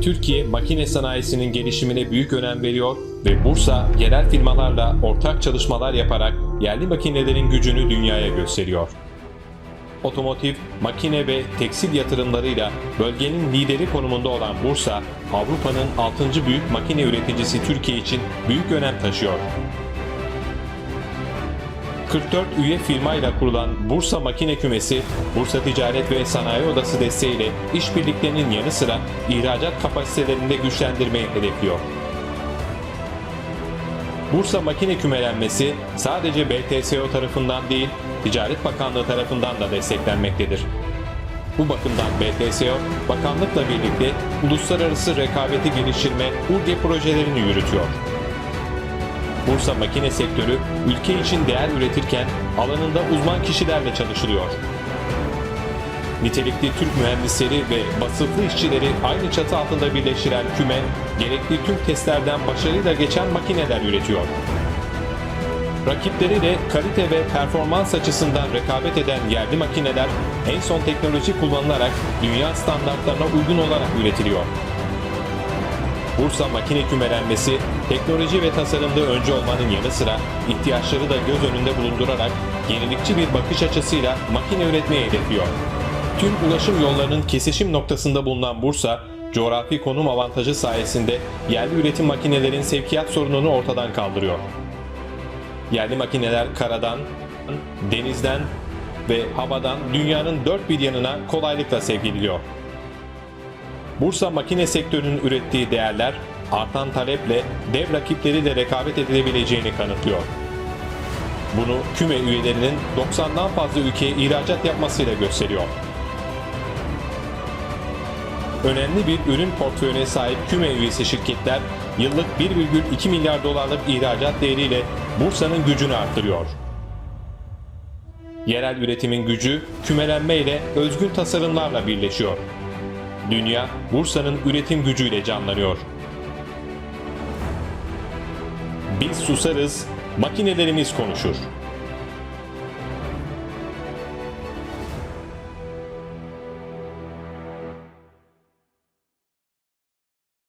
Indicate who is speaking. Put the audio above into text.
Speaker 1: Türkiye makine sanayisinin gelişimine büyük önem veriyor ve Bursa yerel firmalarla ortak çalışmalar yaparak yerli makinelerin gücünü dünyaya gösteriyor. Otomotiv, makine ve tekstil yatırımlarıyla bölgenin lideri konumunda olan Bursa, Avrupa'nın 6. büyük makine üreticisi Türkiye için büyük önem taşıyor. 44 üye firmayla kurulan Bursa Makine Kümesi, Bursa Ticaret ve Sanayi Odası desteğiyle işbirliklerinin yanı sıra ihracat kapasitelerini de güçlendirmeyi hedefliyor. Bursa Makine Kümelenmesi sadece BTSO tarafından değil, Ticaret Bakanlığı tarafından da desteklenmektedir. Bu bakımdan BTSO, bakanlıkla birlikte uluslararası rekabeti geliştirme URGE projelerini yürütüyor. Bursa makine sektörü ülke için değer üretirken alanında uzman kişilerle çalışılıyor. Nitelikli Türk mühendisleri ve vasıflı işçileri aynı çatı altında birleştiren küme, gerekli tüm testlerden başarıyla geçen makineler üretiyor. Rakipleriyle kalite ve performans açısından rekabet eden yerli makineler en son teknoloji kullanılarak dünya standartlarına uygun olarak üretiliyor. Bursa makine kümelenmesi, teknoloji ve tasarımda önce olmanın yanı sıra ihtiyaçları da göz önünde bulundurarak yenilikçi bir bakış açısıyla makine üretmeyi hedefliyor. Tüm ulaşım yollarının kesişim noktasında bulunan Bursa, coğrafi konum avantajı sayesinde yerli üretim makinelerin sevkiyat sorununu ortadan kaldırıyor. Yerli makineler karadan, denizden ve havadan dünyanın dört bir yanına kolaylıkla sevk ediliyor. Bursa makine sektörünün ürettiği değerler artan taleple dev rakipleriyle rekabet edilebileceğini kanıtlıyor. Bunu küme üyelerinin 90'dan fazla ülkeye ihracat yapmasıyla gösteriyor. Önemli bir ürün portföyüne sahip küme üyesi şirketler yıllık 1,2 milyar dolarlık ihracat değeriyle Bursa'nın gücünü arttırıyor. Yerel üretimin gücü kümelenme ile özgür tasarımlarla birleşiyor. Dünya Bursa'nın üretim gücüyle canlanıyor. Biz susarız, makinelerimiz konuşur.